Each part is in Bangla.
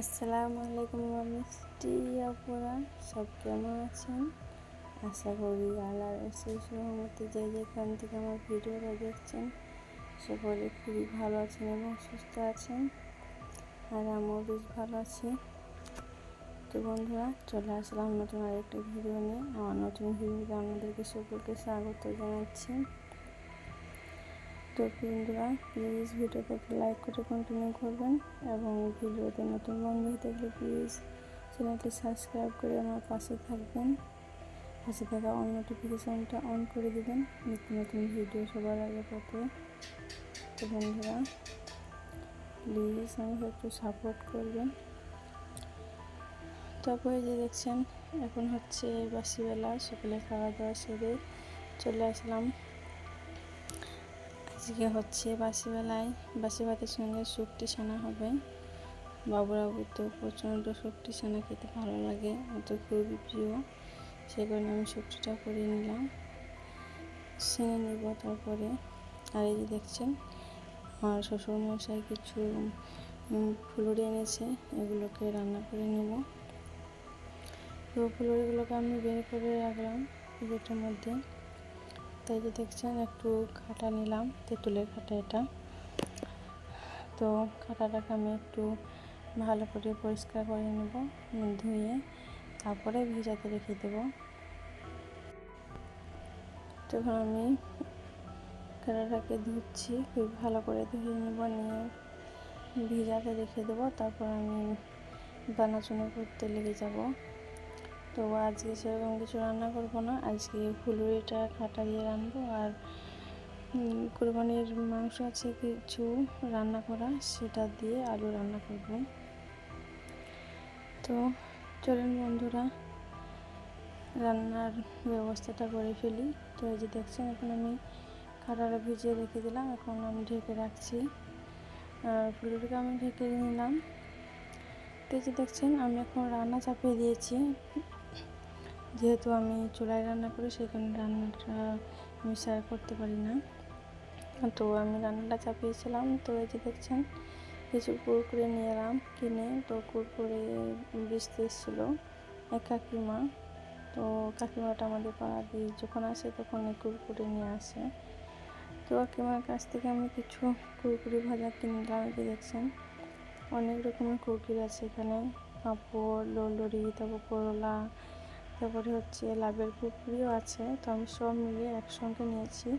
আসসালামু আলাইকুম মিষ্টি আপুরা। সব কেমন আছেন? আশা করি সেই সহমতি যে যেখান থেকে আমার ভিডিওটা দেখছেন, সকলে খুবই ভালো আছেন এবং সুস্থ আছেন, আর আমিও বেশ ভালো আছি। তো বন্ধুরা, চলে আসলাম নতুন আরেকটা ভিডিও নিয়ে। আমার নতুন ভিডিওতে আপনাদেরকে সকলকে স্বাগত জানাচ্ছি। তো বন্ধুরা প্লিজ ভিডিওতে একটা লাইক করে কন্টিনিউ করবেন এবং ভিডিওতে নতুন বন্ধু হয়ে থাকলে প্লিজ চ্যানেলটি সাবস্ক্রাইব করে আমার পাশে থাকবেন। পাশে থাকা অন নোটিফিকেশানটা অন করে দেবেন নতুন নতুন ভিডিও সবার আগে পেতে। তো বন্ধুরা প্লিজ আমাকে একটু সাপোর্ট করবেন। তারপরে যে দেখছেন, এখন হচ্ছে বাসিবেলা, সকালে খাওয়া দাওয়া সেরে চলে আসলাম। আজকে হচ্ছে বাসিবেলায় বাসি ভাতের সঙ্গে শুকটি ছানা হবে। বাবুরাবু তো প্রচণ্ড শুকটি ছানা খেতে ভালো লাগে, ও তো খুবই প্রিয়। সেই কারণে আমি শুকটিটা করে নিলাম। ছেনে নিব তারপরে। আর এই যে দেখছেন, আমার শ্বশুরমশাই কিছু ফুলুরি এনেছে, এগুলোকে রান্না করে নেব। তো ফুলুরিগুলোকে আমি বের করে রাখলাম, প্লেটের মধ্যে। তাই যে দেখছেন, একটু খাটা নিলাম, তেঁতুলের খাটা এটা। তো খাটাটাকে আমি একটু ভালো করে পরিষ্কার করে নেব, ধুয়ে তারপরে ভিজাতে রেখে দেব। তখন আমি খাটাটাকে ধুচ্ছি, খুব ভালো করে ধুয়ে নেব, নিয়ে ভিজাতে রেখে দেবো, তারপর আমি বানাচুনা করতে লেগে যাব। তো আজকে সেরকম কিছু রান্না করব না। আজকে ফুলুরিটা খাটা দিয়ে রানবো আর কোরবানির মাংস আছে কিছু রান্না করা, সেটা দিয়ে আলু রান্না করব। তো চলেন বন্ধুরা, রান্নার ব্যবস্থাটা করে ফেলি। তো এই যে দেখছেন, এখন আমি খাটাটা ভিজিয়ে রেখে দিলাম, এখন আমি ঢেকে রাখছি। আর ফুলুরিকে আমি ঢেকে নিলাম। তো এই যে দেখছেন, আমি এখন রান্না চাপিয়ে দিয়েছি। যেহেতু আমি চুলায় রান্না করি সেখানে রান্নাটা আমি শেয়ার করতে পারি না। তো আমি রান্নাটা চাপিয়েছিলাম। তো এই যে দেখছেন, কিছু কুরকুরে নিয়ে এলাম, কিনে। তো কুরকুরে বেচতে এসেছিল এক কাকিমা। তো কাকিমাটা আমাদের পাড়া দিয়ে যখন আসে, তখন এই কুরকুরে নিয়ে আসে। তো কাকিমার কাছ থেকে আমি কিছু কুরকুরি ভাজা কিনলাম এই যে দেখছেন, অনেক রকমের কুরকুরি আছে এখানে। পাঁপড়, লোলরি, তারপর করলা তারপরে হচ্ছে লাভের কুরকুরিও আছে, তো আমি সব মিলিয়ে একসঙ্গে নিয়েছি।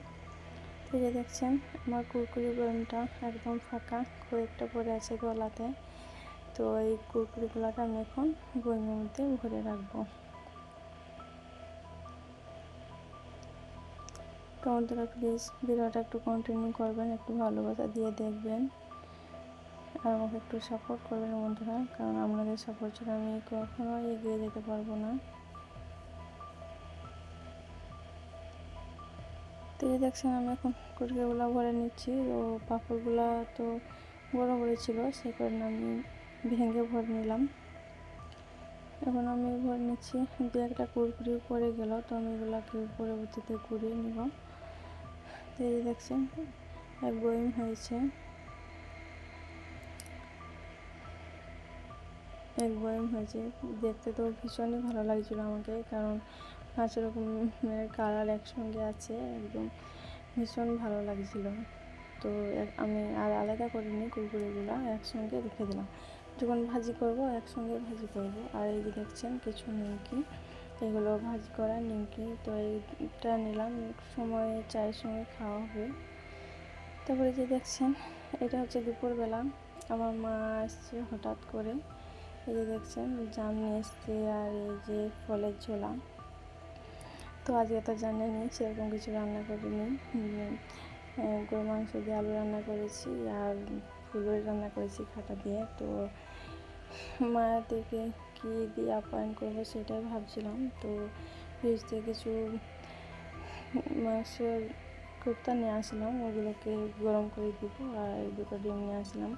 যে দেখছেন, আমার কুরকুরি বয়মটা একদম ফাঁকা, কয়েকটা পরে আছে গলাতে। তো এই কুরকুরিগুলোকে আমি এখন বয়মের মধ্যে ভরে রাখব। তো প্লিজ ভিডিওটা একটু কন্টিনিউ করবেন, একটু ভালোবাসা দিয়ে দেখবেন। আর আমাকে একটু সাপোর্ট করবেন বন্ধুরা, কারণ আপনাদের সাপোর্ট ছাড়া আমি কখনো এগিয়ে যেতে পারব না। তো দেখছেন, আমি এখন কুটকিগুলো ভরে নিচ্ছি। তো পাঁপড়গুলো তো বড় বড় ছিল, সেই কারণে আমি ভেঙে ভরে নিলাম। এখন আমি ভরে নিচ্ছি। দু একটা কুরকুরি পরে গেল, তো আমি এগুলোকে পরবর্তীতে কুড়িয়ে নিব। তো দেখছেন, এক বইম হয়েছে। এক বয়ম হয়েছে। দেখতে তো ভীষণই ভালো লাগছিল আমাকে, কারণ পাঁচ রকমের কালার একসঙ্গে আছে, একদম ভীষণ ভালো লাগছিল। তো আমি আর আলাদা করিনি কুরকুরিগুলো, একসঙ্গে রেখে দিলাম। যখন ভাজি করব, একসঙ্গে ভাজি করব। আর এই যে দেখছেন, কিছু নিমকি, এগুলো ভাজি করা নিমকি। তো এইটা নিলাম, সময়, চায়ের সঙ্গে খাওয়া হবে। তারপরে যে দেখছেন, এটা হচ্ছে দুপুরবেলা। আমার মা আসছে হঠাৎ করে। এই যে দেখছেন, জাম নিয়ে এসছে আর এই যে ফলের ঝোলা। তো আজকে তো জানেনি সেরকম কিছু রান্না করিনি। গরু মাংস দিয়ে আলু রান্না করেছি আর ফুলুরি রান্না করেছি খাটা দিয়ে। তো মায়াদেরকে কী দিয়ে আপ্যায়ন করব সেটাই ভাবছিলাম। তো ফ্রিজ থেকে কিছু মাংসের কোপ্তা নিয়ে আসলাম, ওগুলোকে গরম করে দিব আর দুটো ডিম নিয়ে আসলাম,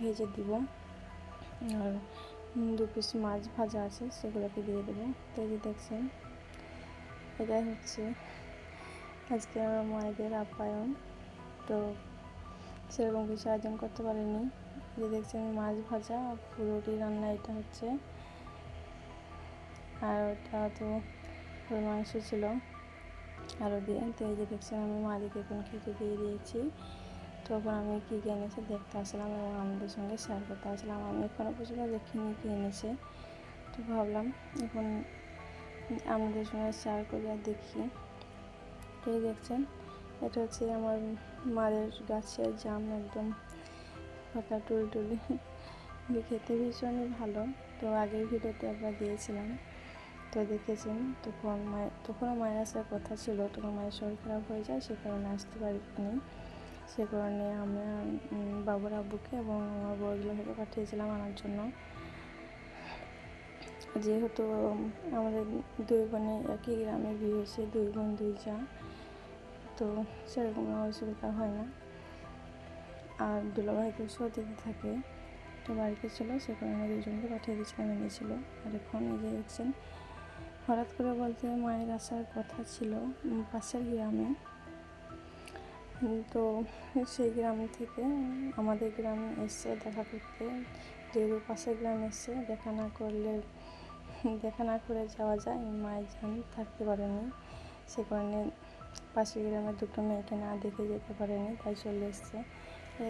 ভেজে দিব। আর দু পিস মাছ ভাজা আছে, সেগুলোকে দিয়ে দেবো। তো দেখছেন এটাই হচ্ছে। আজকে আমার মায়েদের আপ্যায়ন। তো সেরকম কিছু আয়োজন করতে পারিনি। যে দেখছেন মাছ ভাজা পুরোটি রান্না এটা হচ্ছে। আর ওটা তো মাংস ছিল। আরও দিয়ে। তো এই যে দেখছেন আমি মালিক এখন খেতে দিয়ে দিয়েছি। তখন আমি কী কী এনেছে দেখতে আসলাম এবং আমাদের সঙ্গে শেয়ার করতে আসলাম। আমি এখনও পর্যন্ত দেখিনি কী এনেছে। তো ভাবলাম এখন আমাদের সঙ্গে শেয়ার করে দেখি। এই দেখছেন, এটা হচ্ছে আমার মায়ের গাছের জাম একদম ফাঁকা টুলটুলি খেতে ভীষণই ভালো। তো আগের ভিডিওতে একবার দিয়েছিলাম, তো দেখেছেন, তখন মায়ের তখনও মায়ের আসার কথা ছিল, তখন মায়ের শরীর খারাপ হয়ে যায়, সে কারণে আসতে পারিনি। সে কারণে আমরা বাবুর আব্বুকে এবং আমার বড়গুলোকে পাঠিয়েছিলাম আনার জন্য। যেহেতু আমাদের দুই বোনে একই গ্রামে বিয়ে হয়েছে, দুই বোন, দুই যা। তো সেরকম অসুবিধা হয় না। আর দুলাভাই তো সৌদিতে থাকে। তো বাড়িতে ছিল, সে কারণে দুজনকে পাঠিয়ে দিয়েছিলাম, এনেছিল। আর এখন এই দেখছেন, হঠাৎ করে বলতে মায়ের আসার কথা ছিল পাশের গ্রামে। তো সেই গ্রাম থেকে আমাদের গ্রামে এসে দেখা করতে, যেহেতু পাশের গ্রাম এসে দেখা না করলে দেখা না করে যাওয়া যায়, মায়ের যান থাকতে পারেনি। সে কারণে পাশের গ্রামের দুটো মেয়েকে না দেখে যেতে পারেনি, তাই চলে এসছে।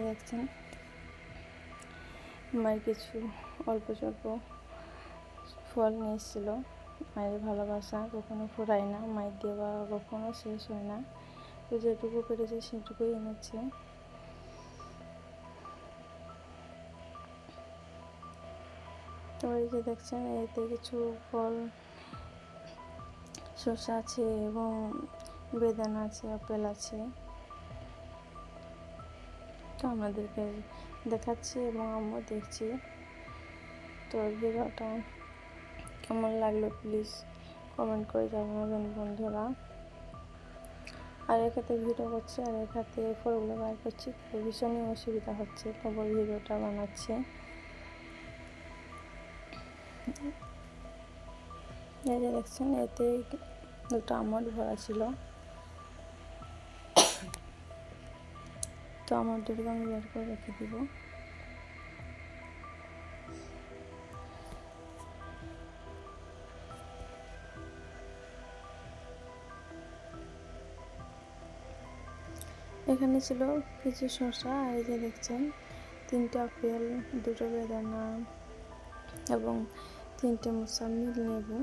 দেখছেন, মায়ের কিছু অল্প স্বল্প ফল নিয়ে এসেছিল। মায়ের ভালোবাসা কখনো ফুরায় না, মায়ের দেওয়া কখনো শেষ হয় না। তো যেটুকু পেরেছে সেটুকুই এনেছে। তো এই যে দেখছেন, এতে কিছু ফল, শসা আছে এবং বেদানা আছে, আপেল আছে। তো আমাদেরকে দেখাচ্ছি এবং আমরা দেখছি। তো ভিডিওটা কেমন লাগল প্লিজ কমেন্ট করে জানাবেন বন্ধুরা। আর এখাতে ভিডিও করছি, আর এখাতে ফলগুলো বার করছি ভীষণই অসুবিধা হচ্ছে। তবু ভিডিওটা বানাচ্ছি। এই দেখছেন, এতে দুটো আমট ভরা ছিল। তো আমার দুটোকে আমি বের করে রেখে দিব। এখানে ছিল কিছু শসা, আর এই যে দেখছেন, তিনটে আপেল, দুটো বেদানা এবং তিনটে মোসাম্মি লেবু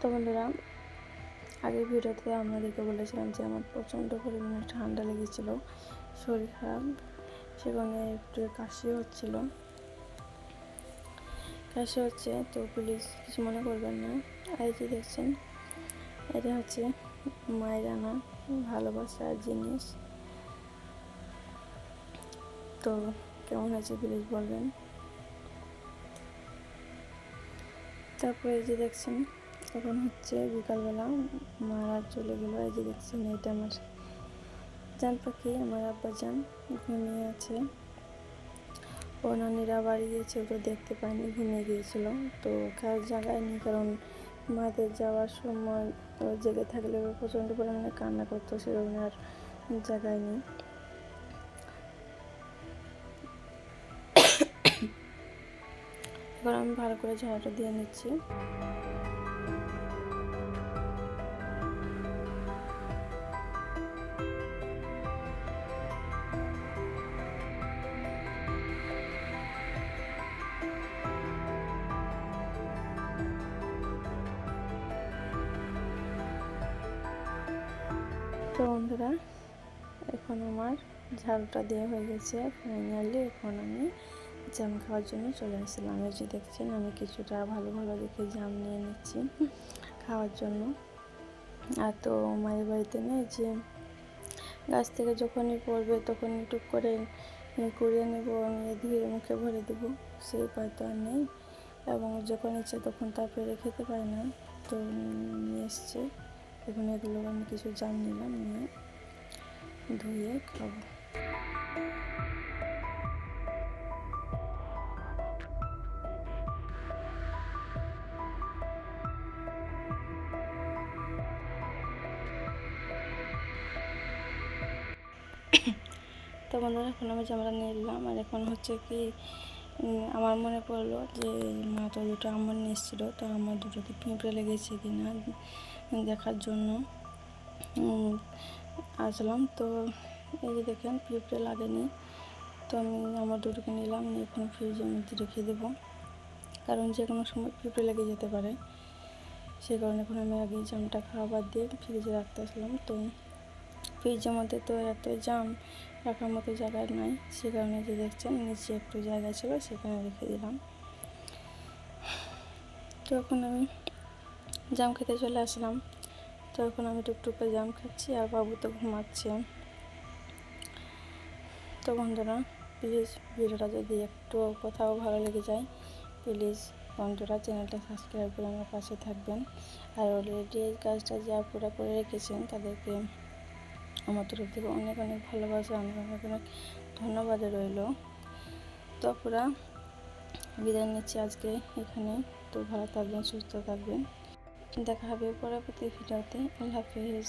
তো বন্ধুরা, আগের ভিডিওতে আপনাদেরকে বলেছিলাম যে আমার প্রচণ্ড পরিমাণে ঠান্ডা লেগেছিল, শরীর খারাপ সেখানে একটু কাশি হচ্ছিল। কাশি হচ্ছে, তো প্লিজ কিছু মনে করবেন না। আর যে দেখছেন, এটা হচ্ছে মায়ের আনা ভালোবাসার জিনিস। তো কেমন আছে প্লিজ বলবেন? তারপরে এই যে দেখছেন তখন হচ্ছে বিকালবেলা মারা চলে গেলো। এই যে দেখছেন, এটা আমার জান পাখি, আমার আব্বা যান ঘুমিয়ে আছে। ও নানিরা বাড়ি গিয়েছে ওটা দেখতে পায়নি, ঘুমিয়ে গিয়েছিল। তো খেয়াল জাগায়নি, কারণ মাদের যাওয়ার সময় ও জেগে থাকলে প্রচণ্ড পরিমাণে কান্না করতো সেরকম আর জাগায়নি। এবার আমি ভালো করে ঝাড়াটা দিয়ে নিচ্ছি। বন্ধুরা, এখন আমার ঝাড়ুটা দেওয়া হয়ে গেছে। ফাইনালি এখন আমি জাম খাওয়ার জন্য চলে আসলাম এই যে দেখছেন, আমি কিছুটা ভালো ভালো দেখে জাম নিয়ে নিচ্ছি খাওয়ার জন্য। আর তো মায়ের বাড়িতে নেই যে গাছ থেকে যখনই পড়বে তখনই টুক করে কুড়িয়ে নেব, নিয়ে ধীরে মুখে ভরে দেবো, সেই উপায় তো আর নেই। এবং যখন ইচ্ছে তখন তা পেরে খেতে পারে না। তো নিয়ে এসছে। এখন এগুলো আমি কিছু জাম নিলাম, নিয়ে ধুয়ে খাব। তো বন্ধুরা, এখন আমি জামাটা নিলাম। আর এখন হচ্ছে কি আমার মনে পড়ল যে, মা তো দুটো আমার নিয়ে এসেছিল, তো আমার দুটোতে পিঁপড়ে লেগেছে কি না দেখার জন্য। আসলাম। তো এই যে দেখেন, পিঁপড়ে লাগেনি। তো আমি আমার দুটোকে নিলাম, নিয়ে এখন ফ্রিজের মধ্যে রেখে দেবো। কারণ যে কোনো সময় পিঁপড়ে লেগে যেতে পারে। সেই কারণে এখন আমি আগে জামটা খাবার দিয়ে ফ্রিজে রাখতে আসলাম। তো ফ্রিজের মধ্যে তো এত জাম রাখার মতো জায়গা নাই, সে কারণে যে দেখছেন নিচে একটু জায়গা ছিল, সেখানে রেখে দিলাম। তো এখন আমি জাম খেতে চলে আসলাম। তো এখন আমি টুকটুক করে জাম খাচ্ছি আর বাবু তো ঘুমাচ্ছে। তো বন্ধুরা প্লিজ ভিডিওটা যদি একটু কোথাও ভালো লেগে যায় প্লিজ বন্ধুরা চ্যানেলটা সাবস্ক্রাইব করে আমার পাশে থাকবেন। আর অলরেডি এই কাজটা যা পুরো করে রেখেছেন, তাদেরকে আমার তরফ থেকে অনেক অনেক ভালোবাসা, অনেক অনেক অনেক ধন্যবাদ রইল। তো পুরা বিদায় নিচ্ছি আজকে এখানে। তো ভালো থাকবেন, সুস্থ থাকবেন। দেখা হবে পরবর্তী ভিডিওতে। আল্লাহ হাফিজ।